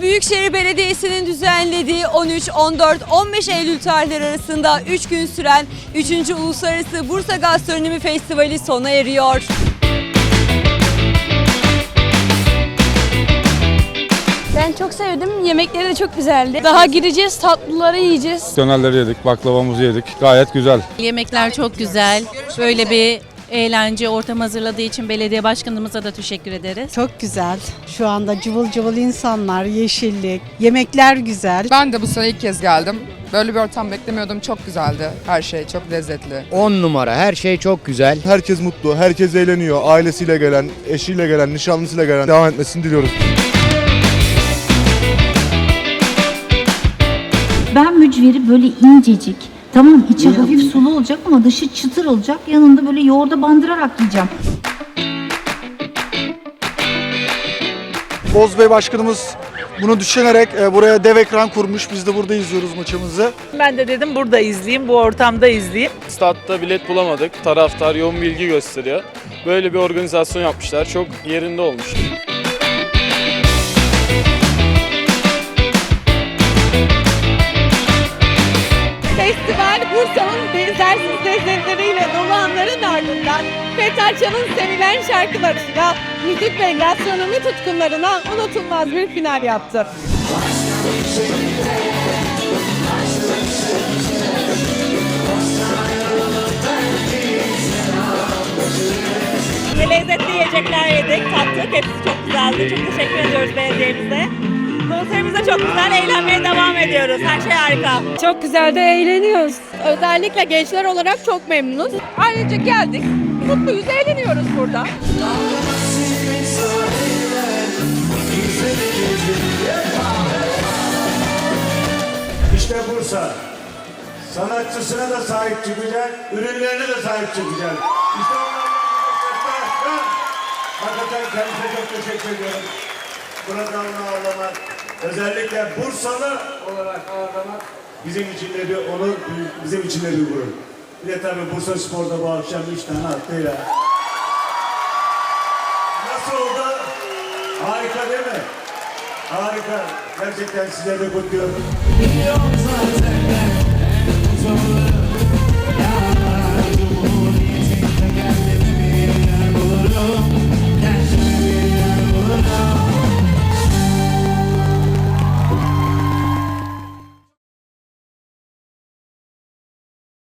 Büyükşehir Belediyesi'nin düzenlediği 13, 14, 15 Eylül tarihleri arasında 3 gün süren 3. Uluslararası Bursa Gastronomi Festivali sona eriyor. Ben çok sevdim. Yemekleri de çok güzeldi. Daha gireceğiz, tatlıları yiyeceğiz. Dönerleri yedik, baklavamızı yedik. Gayet güzel. Yemekler çok güzel. Böyle bir eğlence ortam hazırladığı için belediye başkanımıza da teşekkür ederiz. Çok güzel. Şu anda cıvıl cıvıl insanlar, yeşillik, yemekler güzel. Ben de bu sene ilk kez geldim. Böyle bir ortam beklemiyordum. Çok güzeldi. Her şey çok lezzetli. 10 numara her şey çok güzel. Herkes mutlu, herkes eğleniyor. Ailesiyle gelen, eşiyle gelen, nişanlısıyla gelen devam etmesini diliyoruz. Ben mücveri böyle incecik, tamam içi hafif sulu olacak ama dışı çıtır olacak. Yanında böyle yoğurda bandırarak yiyeceğim. Bozbey Başkanımız bunu düşünerek e, buraya dev ekran kurmuş. Biz de burada izliyoruz maçımızı. Ben de dedim burada izleyeyim, bu ortamda izleyeyim. Statta bilet bulamadık. Taraftar yoğun bilgi gösteriyor. Böyle bir organizasyon yapmışlar. Çok yerinde olmuş. Bursa'nın benzersiz lezzetleriyle dolu anların ardından Petarça'nın sevilen şarkılarıyla müzik ve gastronomi tutkunlarına unutulmaz bir final yaptı. Lezzetli yiyecekler yedik, tattık. Hepsi çok güzeldi. Çok teşekkür ediyoruz belediyemize. Konserimize çok güzel eğlenmeye devam ediyoruz. Her şey harika. Çok güzel de eğleniyoruz. Özellikle gençler olarak çok memnunuz. Ayrıca geldik. Mutluyuz, eğleniyoruz burada. İşte Bursa. Sanatçısına da sahip çıkacak, ürünlerine de sahip çıkacak. İşte onlardan Hakikaten kendisine çok teşekkür ediyorum. Burada onu ağırlamak, özellikle Bursalı olarak ağırlamak bizim için de bir onur, bizim için de bir gurur. Bir de tabii Bursa Spor'da bu akşam üç tane attıyla. Nasıl oldu? Harika değil mi? Harika. Gerçekten size de kutluyorum.